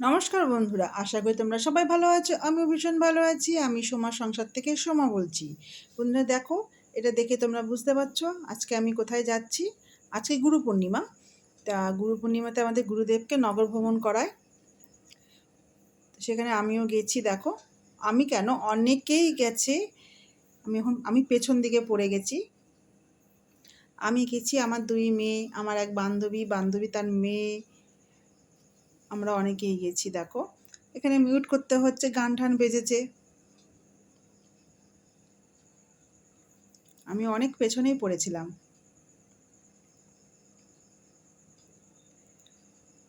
নমস্কার বন্ধুরা, আশা করি তোমরা সবাই ভালো আছো, আমিও ভীষণ ভালো আছি, আমি সোমা সংসার থেকে সোমা বলছি। বন্ধুরা দেখো, এটা দেখে তোমরা বুঝতে পারছ, আজকে আমি কোথায় যাচ্ছি? আজকে গুরু পূর্ণিমা, তা গুরু পূর্ণিমাতে আমাদের গুরুদেবকে নগর ভ্রমণ করায়। সেখানে আমিও গেছি, দেখো, আমি কেন অনেকেই গেছে, আমি এখন, আমি পেছন দিকে পড়ে গেছি। আমি গেছি আমার দুই মেয়ে, আমার এক বান্ধবী বান্ধবী তার মেয়ে আমরা অনেকেই গেছি দেখো। এখানে মিউট করতে হচ্ছে গান টান বেজেছে। আমি অনেক পেছনেই পড়েছিলাম।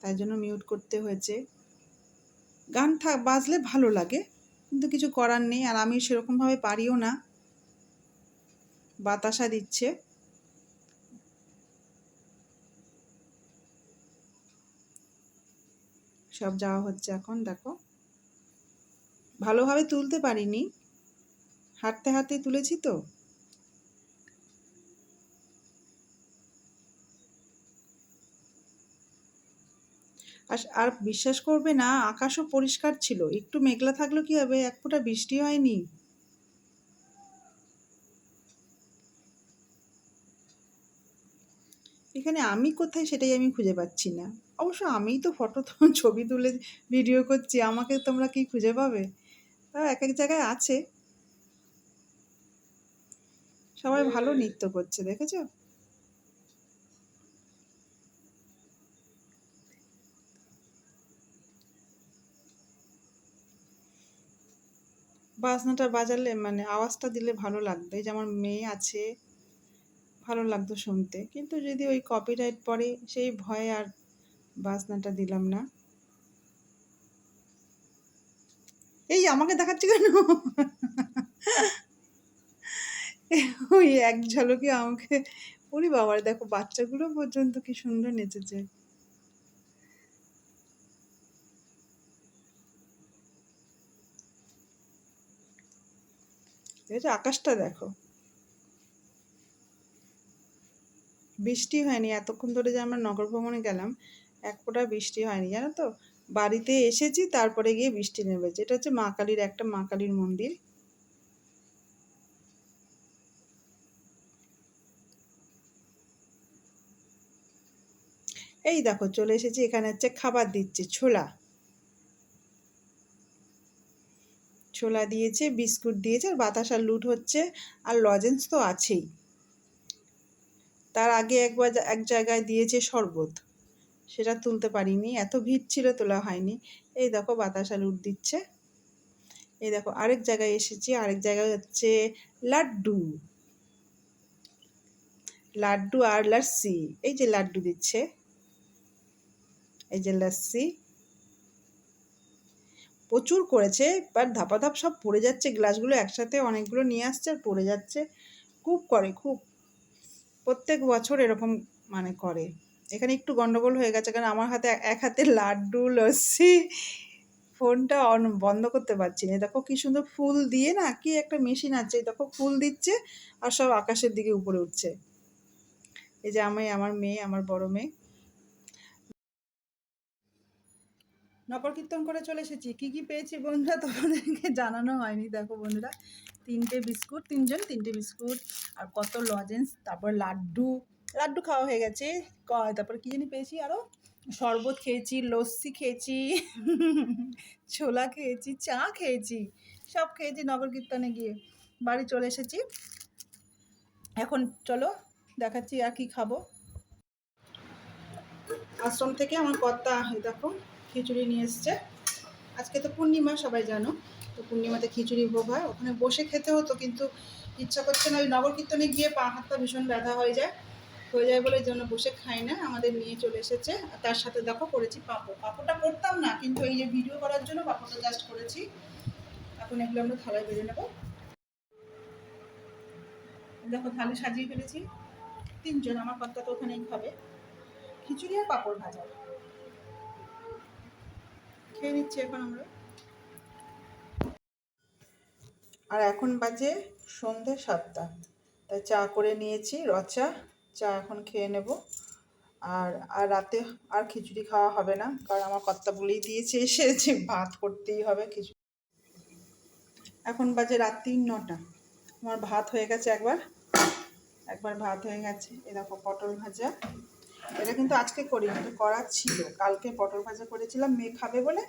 তাই জন্য মিউট করতে হয়েছে। গান থাক বাজলে ভালো লাগে, কিন্তু কিছু করার নেই, আর আমি সেরকমভাবে পারিও না। বাতাসা দিচ্ছে। সব যাওয়া হচ্ছে এখন, দেখো। ভালোভাবে তুলতে পারিনি। হাঁটতে হাঁটতে তুলেছি তো। আর বিশ্বাস করবে না, আকাশও পরিষ্কার ছিল। একটু মেঘলা থাকল কি হবে? এক ফোঁটা বৃষ্টি হয়নি। এখানে আমি কোথায় সেটাই আমি খুঁজে পাচ্ছি না। অবশ্য আমিই তো ফটো ছবি তুলে ভিডিও করছি আমাকে তোমরা কি খুঁজে পাবে? তাও এক এক জায়গায় আছে। সবাই ভালো নৃত্য করছে দেখেছ? বাজনাটা বাজালে মানে আওয়াজটা দিলে ভালো লাগবে যেমন মেয়ে আছে ভালো লাগতো শুনতে। কিন্তু যদি ওই কপিরাইট পড়ে সেই ভয়ে আর বাজনাটা দিলাম না। এই আমাকে দেখাচ্ছে কেন? ওই এক ঝলকে আমাকে, ওরে বাবার দেখো বাচ্চাগুলো পর্যন্ত কি সুন্দর নেচেছে। আকাশটা দেখো। বৃষ্টি হয়নি, এতক্ষণ ধরে যে আমরা নগর ভ্রমণে গেলাম এক ফোঁটা বৃষ্টি হয়নি, জানো তো? বাড়িতে এসেছি, তারপরে গিয়ে বৃষ্টি নেমেছে। এটা হচ্ছে মা কালীর একটা মা কালীর মন্দির। এই দেখো, চলে এসেছি, এখানে হচ্ছে খাবার দিচ্ছে, ছোলা। ছোলা দিয়েছে, বিস্কুট দিয়েছে, আর বাতাসার লুট হচ্ছে, আর লজেন্স তো আছেই। তার আগে একবার এক জায়গায় দিয়েছে শরবত। সেটা তুলতে পারিনি। এত ভিড় ছিল তোলা হয়নি। এই দেখো বাতাসা লুট দিচ্ছে। এই দেখো আরেক জায়গায় এসেছি, আরেক জায়গায় হচ্ছে লাড্ডু। লাড্ডু আর লাস্সি এই যে লাড্ডু দিচ্ছে। এই যে লাস্সি প্রচুর করেছে বাট ধাপা ধাপ সব পড়ে যাচ্ছে। গ্লাসগুলো একসাথে অনেকগুলো নিয়ে আসছে আর পড়ে যাচ্ছে। খুব করে, খুব। প্রত্যেক বছর এরকম মানে করে। এখানে একটু গন্ডগোল হয়ে গেছে কারণ আমার হাতে এক হাতে লাড্ডু, লস্যি, ফোনটা অন, বন্ধ করতে পারছি না। দেখো কি সুন্দর ফুল দিয়ে না কি একটা মেশিন আছে। দেখো ফুল দিচ্ছে আর সব আকাশের দিকে উপরে উঠছে। এই যে আমি, আমার মেয়ে, আমার বড় মেয়ে। নকর কীর্তন করে চলে এসেছি। কী কী পেয়েছি বন্ধুরা? তোমাদেরকে জানানো হয়নি। দেখো বন্ধুরা, তিনটে বিস্কুট, তিনজন তিনটে বিস্কুট, আর কত লজেন্স তারপর লাড্ডু লাড্ডু খাওয়া হয়ে গেছে। তারপর কী জানি পেয়েছি আরও শরবত খেয়েছি, লস্যি খেয়েছি, ছোলা খেয়েছি, চা খেয়েছি, সব খেয়েছি নগর কীর্তনে গিয়ে। বাড়ি চলে এসেছি। এখন চলো, দেখাচ্ছি আর কি খাব। আশ্রম থেকে আমার কর্তা দেখো, খিচুড়ি নিয়ে এসছে। আজকে তো পূর্ণিমা, সবাই জানো। তো পূর্ণিমাতে খিচুড়ি ভোগ হয়। ওখানে বসে খেতে হতো, কিন্তু ইচ্ছা করছে না, ওই নগর কীর্তনে গিয়ে পা হাতটা ভীষণ ব্যথা হয়ে যায়। হয়ে যায় বলে জন্য বসে খাই না, আমাদের নিয়ে চলে এসেছে। তার সাথে দেখো করেছি পাঁপড়। পাঁপড়টা করতাম না, কিন্তু এই যে ভিডিও করার জন্য পাঁপড়টা জাস্ট করেছি। এখন এগুলো আমরা থালায় বেড়ে নেব। দেখো থালে সাজিয়ে ফেলেছি। তিনজন, আমার কর্তা তো ওখানেই খাবে। খিচুড়ি আর পাঁপড় ভাজা। খেয়ে নিচ্ছি এখন আমরা। আর এখন বাজে সন্ধে সাতটা। তাই চা করে নিয়েছি, রচা। চা এখন খেয়ে নেব। আর আর রাতে আর খিচুড়ি খাওয়া হবে না, কারণ আমার কর্তা বলেই দিয়েছে এসে যে ভাত করতেই হবে খিচুড়ি এখন বাজে রাত্রি নটা। আমার ভাত হয়ে গেছে একবার। একবার ভাত হয়ে গেছে। এ দেখো পটল ভাজা। এটা কিন্তু আজকে করিনি, এটা করা ছিল। কালকে পটল ভাজা করেছিলাম, মেয়ে খাবে বলে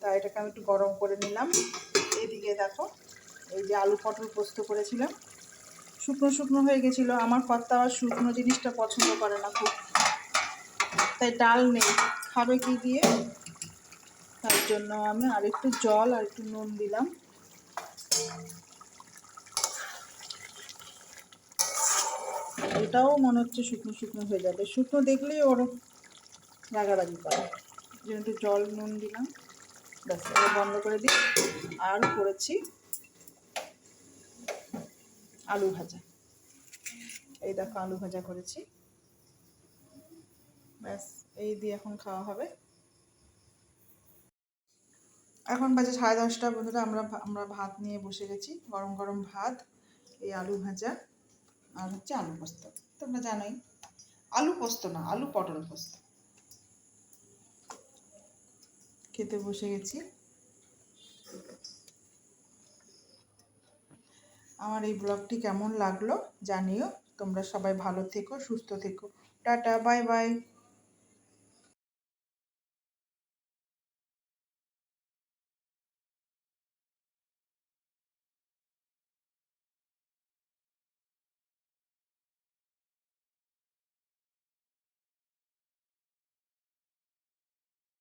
তা এটাকে আমি একটু গরম করে নিলাম। এদিকে দেখো, এই যে আলু পটল পোস্ত করেছিলাম। শুকনো শুকনো হয়ে গেছিল। আমার কর্তা আবার শুকনো জিনিসটা পছন্দ করে না খুব। তাই ডাল নেই। খাবে কি দিয়ে? তার জন্য আমি আর একটু জল আর একটু নুন দিলাম। এটাও মনে হচ্ছে শুকনো শুকনো হয়ে যাবে। শুকনো দেখলেই ওর রাগারাগি করে। যে একটু জল নুন দিলাম। বন্ধ করে দিই। আর করেছি আলু ভাজা। এই দেখো আলু ভাজা করেছি। ব্যাস, এই দিয়ে এখন খাওয়া হবে। এখন বাজে সাড়ে দশটা, বন্ধুরা, আমরা আমরা ভাত নিয়ে বসে গেছি। গরম গরম ভাত, এই আলু ভাজা আর হচ্ছে আলু পোস্ত। তোমরা জানোই, আলু পোস্ত না, আলু পটল পোস্ত। খেতে বসে গেছি। আমার এই ব্লগটি কেমন লাগল জানিও। তোমরা সবাই ভালো থেকো, সুস্থ থেকো। Tata, bye bye.